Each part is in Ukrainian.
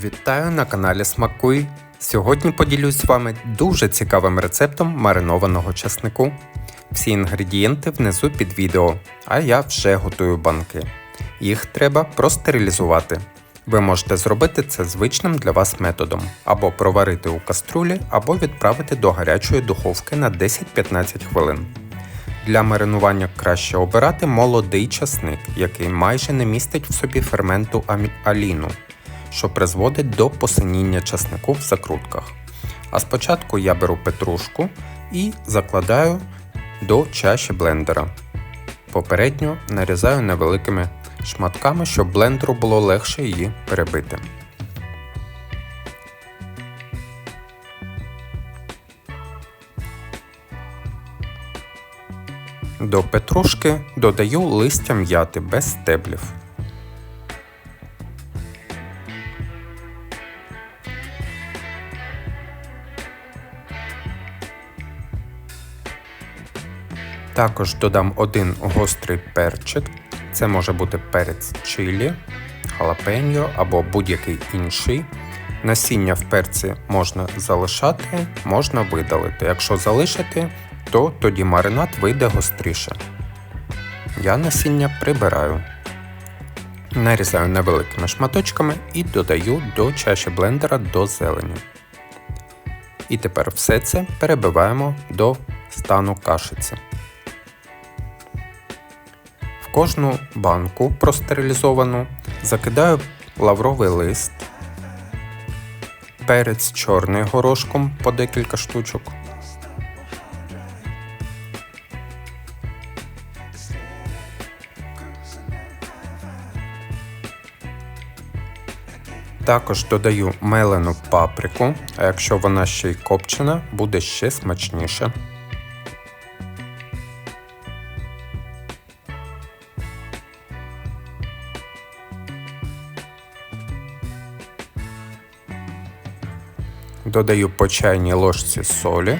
Вітаю на каналі Смакуй. Сьогодні поділюсь з вами дуже цікавим рецептом маринованого часнику. Всі інгредієнти внизу під відео, а я вже готую банки. Їх треба простерилізувати. Ви можете зробити це звичним для вас методом, або проварити у каструлі, або відправити до гарячої духовки на 10-15 хвилин. Для маринування краще обирати молодий часник, який майже не містить в собі ферменту аліну, що призводить до посиніння часнику в закрутках. А спочатку я беру петрушку і закладаю до чаші блендера. Попередньо нарізаю невеликими шматками, щоб блендеру було легше її перебити. До петрушки додаю листя м'яти без стеблів. Також додам один гострий перчик. Це може бути перець чилі, халапеньо або будь-який інший. Насіння в перці можна залишати, можна видалити. Якщо залишити, то тоді маринад вийде гостріше. Я насіння прибираю. Нарізаю невеликими шматочками і додаю до чаші блендера до зелені. І тепер все це перебиваємо до стану кашиці. Кожну банку простерилізовану закидаю лавровий лист, перець чорний горошком по декілька штучок. Також додаю мелену паприку, а якщо вона ще й копчена, буде ще смачніше. Додаю по чайній ложці солі.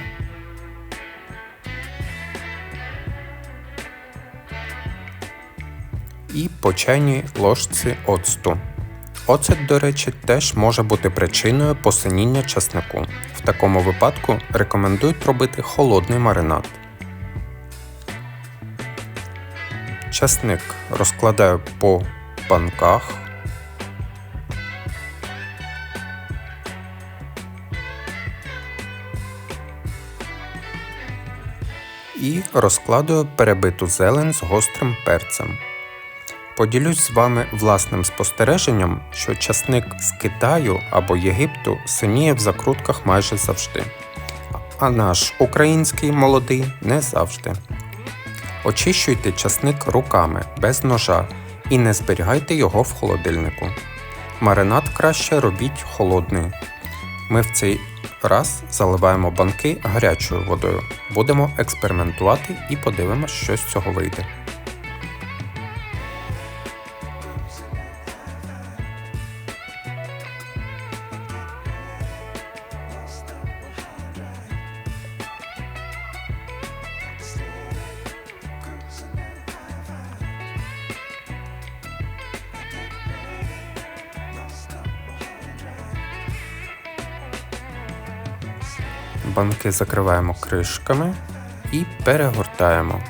І по чайній ложці оцту. Оцет, до речі, теж може бути причиною посиніння часнику. В такому випадку рекомендують робити холодний маринад. Часник розкладаю по банках. І розкладую перебиту зелень з гострим перцем. Поділюсь з вами власним спостереженням, що часник з Китаю або Єгипту синіє в закрутках майже завжди, а наш український молодий не завжди. Очищуйте часник руками без ножа і не зберігайте його в холодильнику. Маринад краще робіть холодний. Ми в цей раз заливаємо банки гарячою водою. Будемо експериментувати і подивимося, що з цього вийде. Банки закриваємо кришками і перегортаємо.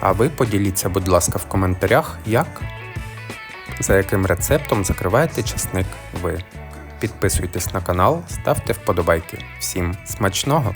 А ви поділіться, будь ласка, в коментарях, як, за яким рецептом закриваєте часник ви. Підписуйтесь на канал, ставте вподобайки. Всім смачного!